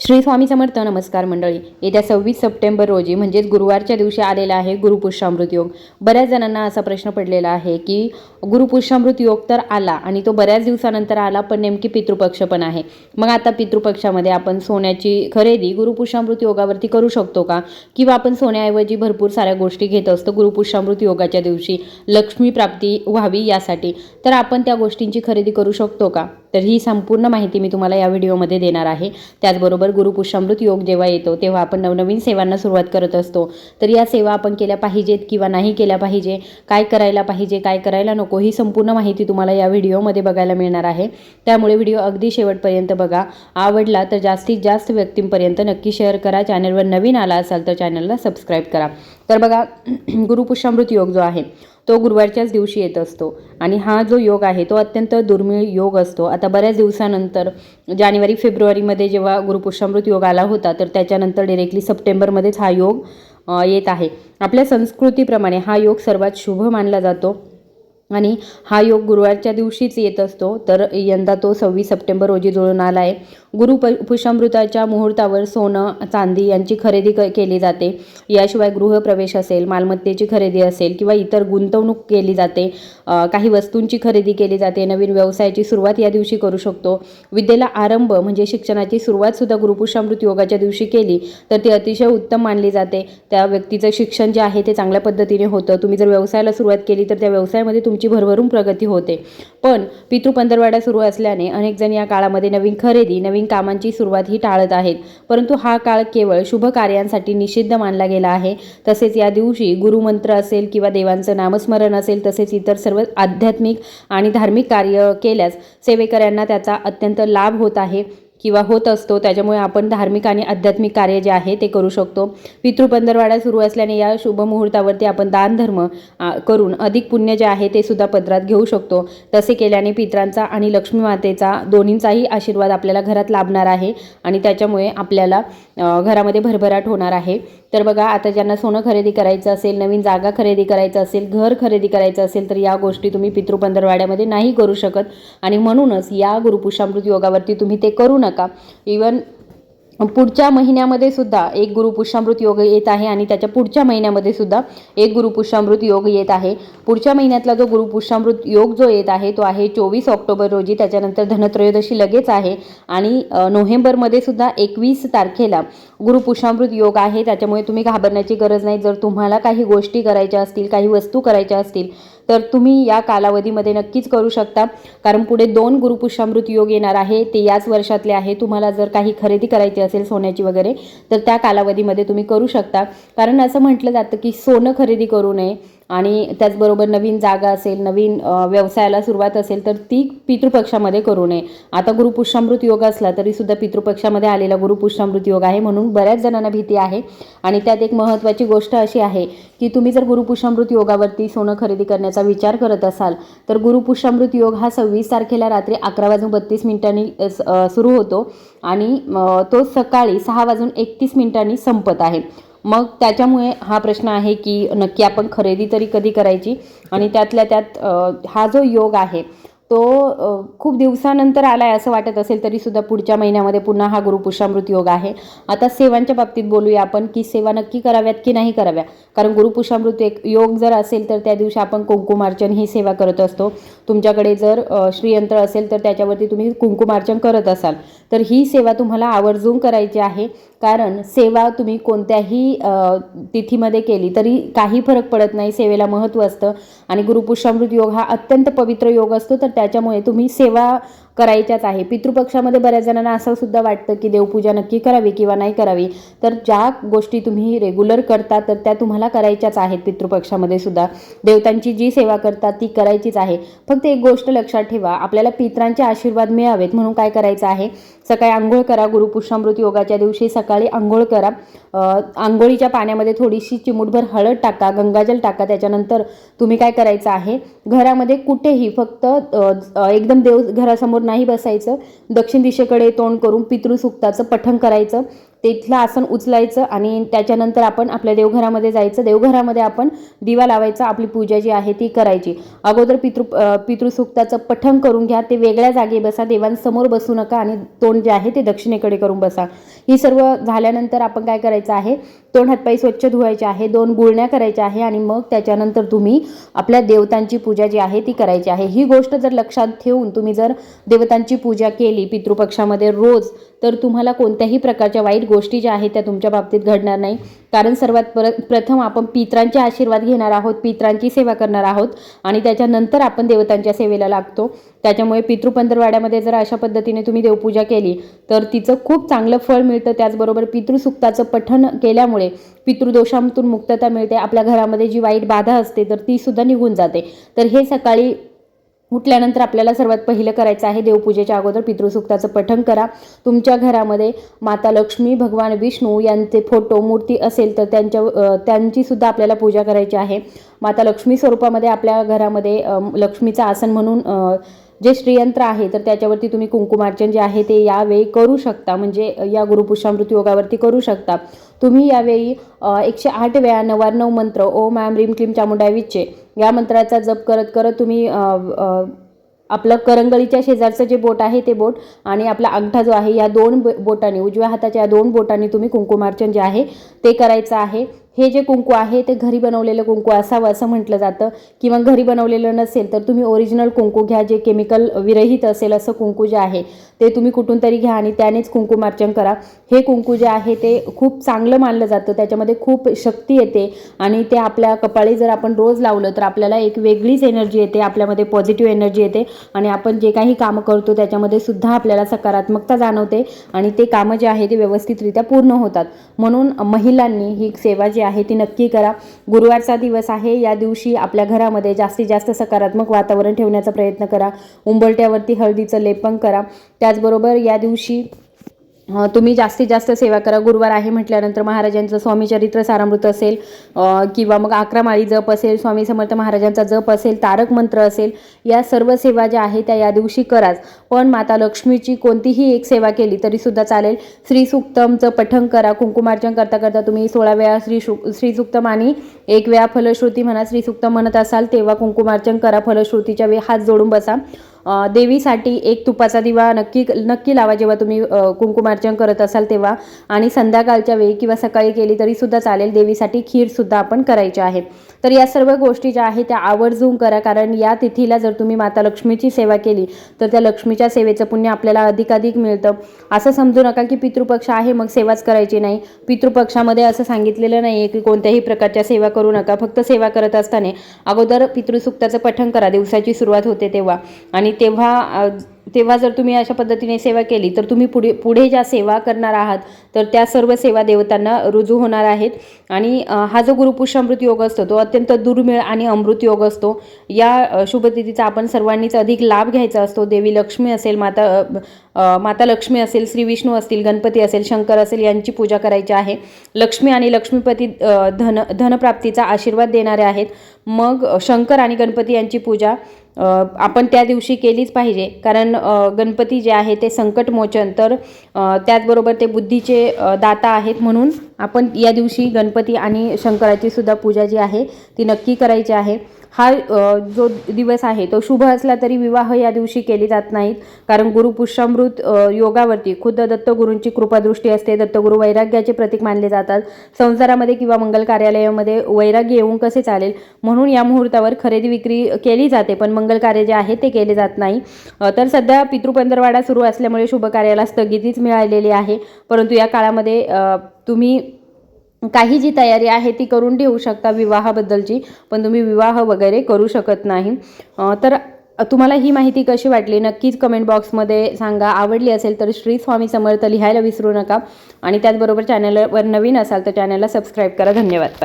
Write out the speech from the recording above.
श्री स्वामी समर्थ नमस्कार मंडळी. येत्या सव्वीस सप्टेंबर रोजी म्हणजेच गुरुवारच्या दिवशी आलेला आहे गुरुपुष्यामृत योग. बऱ्याच जणांना असा प्रश्न पडलेला आहे की गुरुपुष्यामृत योग तर आला आणि तो बऱ्याच दिवसानंतर आला पण नेमकी पितृपक्ष पण आहे. मग आता पितृपक्षामध्ये आपण सोन्याची खरेदी गुरुपुष्यामृत योगावरती करू शकतो का? किंवा आपण सोन्याऐवजी भरपूर साऱ्या गोष्टी घेत असतो गुरुपुष्यामृत योगाच्या दिवशी लक्ष्मी प्राप्ती व्हावी यासाठी. तर आपण त्या गोष्टींची खरेदी करू शकतो का? तर ही संपूर्ण माहिती मी तुम्हाला या व्हिडिओमध्ये देणार आहे. त्याचबरोबर गुरुपुष्यामृत योग जेव्हा येतो तेव्हा आपण नवनवीन सेवांना सुरुवात करत असतो. तर या सेवा आपण केल्या पाहिजेत किंवा नाही केल्या पाहिजे काय करायला पाहिजे काय करायला नको ही संपूर्ण माहिती तुम्हाला या व्हिडिओमध्ये बघायला मिळणार आहे. त्यामुळे व्हिडिओ अगदी शेवटपर्यंत बघा. आवडला तर जास्तीत जास्त व्यक्तींपर्यंत नक्की शेअर करा. चॅनलवर नवीन आला असाल तर चॅनलला सबस्क्राईब करा. तर बघा गुरुपुष्यामृत योग जो आहे तो गुरुवारच्याच दिवशी येत असतो. आणि हा जो योग आहे तो अत्यंत दुर्मिळ योग असतो. आता बऱ्याच दिवसानंतर जानेवारी फेब्रुवारीमध्ये जेव्हा गुरुपुष्यामृत योग आला होता तर त्याच्यानंतर डिरेक्टली सप्टेंबरमध्येच हा योग येत आहे. आपल्या संस्कृतीप्रमाणे हा योग सर्वात शुभ मानला जातो. आणि हा योग गुरुवारच्या दिवशीच येत असतो. तर यंदा तो सव्वीस सप्टेंबर रोजी जुळून आला आहे गुरु प पुष्यामृताच्या मुहूर्तावर सोनं चांदी यांची खरेदी क केली जाते. याशिवाय गृहप्रवेश असेल मालमत्तेची खरेदी असेल किंवा इतर गुंतवणूक केली जाते काही वस्तूंची खरेदी केली जाते नवीन व्यवसायाची सुरुवात या दिवशी करू शकतो. विद्येला आरंभ म्हणजे शिक्षणाची सुरुवातसुद्धा गुरुपुष्यामृत योगाच्या दिवशी केली तर ती अतिशय उत्तम मानली जाते. त्या व्यक्तीचं शिक्षण जे आहे ते चांगल्या पद्धतीने होतं. तुम्ही जर व्यवसायाला सुरुवात केली तर त्या व्यवसायामध्ये तुमची भरभरून प्रगती होते. पण पितृपंधरवाडा सुरू असल्याने अनेक जण या काळामध्ये नवीन खरेदी नवीन कामांची सुरुवात ही टाळत आहेत. परंतु हा काळ केवळ शुभ कार्यांसाठी निषिद्ध मानला गेला आहे. तसेच या दिवशी गुरुमंत्र असेल किंवा देवांचं नामस्मरण असेल तसेच इतर सर्व आध्यात्मिक आणि धार्मिक कार्य केल्यास सेवेकऱ्यांना त्याचा अत्यंत लाभ होत आहे. किंवा होत असतो त्याच्यामुळे आपण धार्मिक आणि आध्यात्मिक कार्य जे आहे ते करू शकतो. पितृपंधरवाडा सुरू असल्याने या शुभ मुहूर्तावरती आपण दानधर्म करून अधिक पुण्य जे आहे ते सुद्धा पदरात घेऊ शकतो. तसे केल्याने पित्रांचा आणि लक्ष्मी मातेचा दोन्हींचाही आशीर्वाद आपल्याला घरात लाभणार आहे आणि त्याच्यामुळे आपल्याला घरामध्ये भरभराट होणार आहे. तर बघा आता ज्यांना सोनं खरेदी करायचं असेल नवीन जागा खरेदी करायचं असेल घर खरेदी करायचं असेल तर या गोष्टी तुम्ही पितृपंधरवाड्यामध्ये नाही करू शकत. आणि म्हणूनच या गुरुपुषामृत योगावरती तुम्ही ते करू नका. इवन पुढच्या महिन्यामध्ये सुद्धा एक गुरुपुष्यामृत योग येत आहे आणि त्याच्या पुढच्या महिन्यामध्ये सुद्धा एक गुरुपुष्यामृत योग येत आहे. पुढच्या महिन्यातला जो गुरुपुष्यामृत योग जो येत आहे तो आहे चोवीस ऑक्टोबर रोजी. त्याच्यानंतर धनत्रयोदशी लगेच आहे आणि नोव्हेंबरमध्ये सुद्धा एकवीस तारखेला गुरुपुष्यामृत योग आहे. त्याच्यामुळे तुम्ही घाबरण्याची गरज नाही. जर तुम्हाला काही गोष्टी करायच्या असतील काही वस्तू करायच्या असतील तर तुम्ही या कालावधीमध्ये नक्कीच करू शकता. कारण पुढे दोन गुरुपुष्यामृत योग येणार आहे ते याच वर्षातले आहे. तुम्हाला जर काही खरेदी करायची असेल सोन्याची वगैरे तर त्या कालावधीमध्ये तुम्ही करू शकता. कारण असं म्हटलं जातं की सोनं खरेदी करू नये. आणि त्याचबरोबर नवीन जागा असेल नवीन व्यवसायाला सुरुवात असेल तर ती पितृपक्षामध्ये करू नये. आता गुरुपुष्यामृत योग असला तरीसुद्धा पितृपक्षामध्ये आलेला गुरुपुष्यामृत योग आहे म्हणून बऱ्याच जणांना भीती आहे. आणि त्यात एक महत्त्वाची गोष्ट अशी आहे की तुम्ही जर गुरुपुष्यामृत योगावरती सोनं खरेदी करण्याचा विचार करत असाल तर गुरुपुष्यामृत योग हा सव्वीस तारखेला रात्री अकरा वाजून बत्तीस मिनिटांनी सुरू होतो. आणि तो सकाळी सहा वाजून एकतीस मिनिटांनी संपत आहे. मग त्याच्यामुळे हा प्रश्न आहे की नक्की आपण खरेदी तरी कधी करायची? आणि त्यातल्या त्यात हा जो योग आहे तो खूप दिवसानंतर आला आहे असं वाटत असेल तरी सुद्धा पुढच्या महिन्यामध्ये पुन्हा हा गुरुपुष्यामृत योग आहे. आता सेवांच्या बाबतीत बोलूया आपण की सेवा नक्की कराव्यात की नाही कराव्या? कारण गुरुपुष्यामृत एक योग जर असेल तर त्या दिवशी आपण कुंकुमार्चन ही सेवा करत असतो. तुमच्याकडे जर श्रीयंत्र असेल तर त्याच्यावरती तुम्ही कुंकुमार्चन करत असाल. तर ही सेवा तुम्हाला आवर्जून करायची आहे. कारण सेवा तुम्ही कोणत्याही तिथीमध्ये केली तरी काही फरक पडत नाही. सेवेला महत्त्व असतं. आणि गुरुपुष्यामृत योग हा अत्यंत पवित्र योग असतो तर त्याच्यामुळे तुम्ही सेवा करायच्याच आहे. पितृपक्षामध्ये बऱ्याच जणांना असं सुद्धा वाटतं की देवपूजा नक्की करावी किंवा नाही करावी. तर ज्या गोष्टी तुम्ही रेग्युलर करता तर त्या तुम्हाला करायच्याच आहेत पितृपक्षामध्ये सुद्धा. देवतांची जी सेवा करतात ती करायचीच आहे. फक्त एक गोष्ट लक्षात ठेवा आपल्याला पित्रांचे आशीर्वाद मिळावेत म्हणून काय करायचं आहे? सकाळी आंघोळ करा गुरुपुष्यामृत योगाच्या दिवशी सकाळी आंघोळ करा. आंघोळीच्या पाण्यामध्ये थोडीशी चिमूटभर हळद टाका गंगाजल टाका त्याच्यानंतर तुम्ही काय करायचं आहे? घरामध्ये कुठेही फक्त एकदम देव घरासमोर नाही बसायचं. दक्षिण दिशेकडे तोंड करून पितृसुक्ताचं पठण करायचं. तिथलं आसन उचलायचं आणि त्याच्यानंतर आपण आपल्या देवघरामध्ये जायचं. देवघरामध्ये आपण दिवा लावायचा आपली पूजा जी आहे ती करायची. अगोदर पितृ पितृसुक्ताचं पितृसूक्ताचं पठण करून घ्या ते वेगळ्या जागी बसा देवांसमोर बसू नका आणि तोंड जे आहे ते दक्षिणेकडे करून बसा. ही सर्व झाल्यानंतर आपण काय करायचं आहे? तोंड हातपाई स्वच्छ धुवायचे आहे दोन गुळण्या करायच्या आहे आणि मग त्याच्यानंतर तुम्ही आपल्या देवतांची पूजा जी आहे ती करायची आहे. ही गोष्ट जर लक्षात ठेवून तुम्ही जर देवतांची पूजा केली पितृपक्षामध्ये रोज तर तुम्हाला कोणत्याही प्रकारच्या वाईट गोष्टी ज्या आहेत त्या तुमच्या बाबतीत घडणार नाही. कारण सर्वात पर प्रथम आपण पित्रांचे आशीर्वाद घेणार आहोत पित्रांची सेवा करणार आहोत आणि त्याच्यानंतर आपण देवतांच्या सेवेला लागतो. त्याच्यामुळे पितृपंधरवाड्यामध्ये जर अशा पद्धतीने तुम्ही देवपूजा केली तर तिचं खूप चांगलं फळ मिळतं. त्याचबरोबर पितृसुक्ताचं पठण केल्यामुळे पितृदोषांतून मुक्तता मिळते. आपल्या घरामध्ये जी वाईट बाधा असते तर ती सुद्धा निघून जाते. तर हे सकाळी उठल्यानंतर आपल्याला सर्वात पहिलं करायचं आहे देवपूजेच्या अगोदर पितृसूक्ताचं पठण करा. तुमच्या घरामध्ये माता लक्ष्मी भगवान विष्णू यांचे फोटो मूर्ती असेल तर त्यांच्या त्यांचीसुद्धा त्यांची सुद्धा आपल्याला पूजा करायची आहे. माता लक्ष्मी स्वरूपामध्ये आपल्या घरामध्ये लक्ष्मीचं आसन म्हणून जे श्रीयंत्र आहे तर त्याच्यावरती तुम्ही कुंकुमार्चन जे आहे ते यावेळी करू शकता. म्हणजे या गुरुपुष्यामृत योगावरती करू शकता. तुम्ही यावेळी एकशे आठ वेळा नवार्णव मंत्र ओम ॲम रीम क्लीम चामुंडाय या मंत्राचा जप करत करत तुम्ही आपलं करंगळीच्या शेजारचं जे बोट आहे ते बोट आणि आपला अंगठा जो आहे या दोन ब- बोटांनी उजव्या हाताच्या या दोन बोटांनी तुम्ही कुंकुमार्चन जे आहे ते करायचं आहे. हे जे कुंकू आहे ते घरी बनवलेलं कुंकू असावं असं म्हटलं जातं. किंवा घरी बनवलेलं नसेल तर तुम्ही ओरिजिनल कुंकू घ्या जे केमिकल विरहित असेल असं कुंकू जे आहे ते तुम्ही कुठून तरी घ्या आणि त्यानेच कुंकुमार्चन करा. हे कुंकू जे आहे ते खूप चांगलं मानलं जातं. त्याच्यामध्ये खूप शक्ती येते आणि ते आपल्या कपाळी जर आपण रोज लावलं तर आपल्याला एक वेगळीच एनर्जी येते आपल्यामध्ये पॉझिटिव्ह एनर्जी येते आणि आपण जे काही कामं करतो त्याच्यामध्ये सुद्धा आपल्याला सकारात्मकता जाणवते आणि ते कामं जे आहे ते व्यवस्थितरित्या पूर्ण होतात. म्हणून महिलांनी ही सेवा जी आहे ती नक्की करा. गुरुवारचा दिवस आहे. या दिवशी आपल्या घरामध्ये जास्तीत जास्त सकारात्मक वातावरण ठेवण्याचा प्रयत्न करा. उंबरट्यावरती हळदीचं लेपन करा. त्याचबरोबर या दिवशी तुम्ही जास्तीत जास्त सेवा करा. गुरुवार आहे म्हटल्यानंतर महाराजांचं स्वामी चरित्र सारामृत असेल किंवा मग अकरा माळी जप असेल स्वामी समर्थ महाराजांचा जप असेल तारक मंत्र असेल या सर्व सेवा ज्या आहेत त्या या दिवशी कराच. पण माता लक्ष्मीची कोणतीही एक सेवा केली तरी सुद्धा चालेल. श्री सुक्तमचं पठण करा. कुंकुमार्चन करता करता तुम्ही सोळा वेळा श्री शु श्री सुक्तम आणि एक वेळा फलश्रुती म्हणा श्री सुक्तम म्हणत असाल तेव्हा कुंकुमार्चन करा फलश्रुतीच्या वेळी हात जोडून बसा. देवीसाठी एक तुपाचा दिवा नक्की नक्की लावा जेव्हा तुम्ही कुंकुमार्चन करत असाल तेव्हा. आणि संध्याकाळच्या वेळी किंवा सकाळी केली तरीसुद्धा चालेल. देवीसाठी खीरसुद्धा आपण करायची आहे. तर या सर्व गोष्टी ज्या आहेत त्या आवर्जून करा. कारण या तिथीला जर तुम्ही माता लक्ष्मीची सेवा केली तर त्या लक्ष्मीच्या सेवेचं पुण्य आपल्याला अधिकाधिक मिळतं. असं समजू नका की पितृपक्ष आहे मग सेवाच करायची नाही. पितृपक्षामध्ये असं सांगितलेलं नाही आहे की कोणत्याही प्रकारच्या सेवा करू नका. फक्त सेवा करत असताना अगोदर पितृसुक्ताचं पठण करा. दिवसाची सुरुवात होते तेव्हा. आणि तेव्हा तेव्हा जर तुम्ही अशा पद्धतीने सेवा केली तर तुम्ही पुढे पुढे ज्या सेवा करणार आहात तर त्या सर्व सेवा देवतांना रुजू होणार आहेत. आणि हा जो गुरुपुष्यामृत योग असतो तो अत्यंत दुर्मिळ आणि अमृत योग असतो. या शुभतिथीचा आपण सर्वांनीच अधिक लाभ घ्यायचा असतो. देवी लक्ष्मी असेल माता माता लक्ष्मी असेल श्री विष्णू असतील गणपती असेल शंकर असेल यांची पूजा करायची आहे. लक्ष्मी आणि लक्ष्मीपती धन धनप्राप्तीचा आशीर्वाद देणारे आहेत. मग शंकर आणि गणपती यांची पूजा आपण त्या दिवशी केलीच पाहिजे. कारण गणपती जे आहे ते संकटमोचन तर त्याचबरोबर ते बुद्धीचे दाता आहेत म्हणून आपण या दिवशी गणपती आणि शंकराची सुद्धा पूजा जी आहे ती नक्की करायची आहे. हा जो दिवस आहे तो शुभ असला तरी विवाह या दिवशी केले जात नाहीत. कारण गुरु पुष्यामृत योगावरती खुद्द दत्तगुरूंची कृपादृष्टी असते. दत्तगुरू वैराग्याचे प्रतीक मानले जातात. संसारामध्ये किंवा मंगल कार्यालयामध्ये वैराग्य येऊन कसे चालेल? म्हणून या मुहूर्तावर खरेदी विक्री केली जाते. पण मंगल कार्य जे आहे ते केले जात नाही. तर सध्या पितृपंधरवाडा सुरू असल्यामुळे शुभ कार्याला स्थगितीच मिळालेली आहे. परंतु या काळामध्ये तुम्ही काही जी तयारी आहे ती करून ठेवू शकता विवाहाबद्दलची पण तुम्ही विवाह वगैरे करू शकत नाही. तर तुम्हाला ही माहिती कशी वाटली? नक्कीच कमेंट बॉक्समध्ये सांगा. आवडली असेल तर श्री स्वामी समर्थ लिहायला विसरू नका. आणि त्याचबरोबर चॅनलवर नवीन असाल तर चॅनलला सबस्क्राईब करा. धन्यवाद.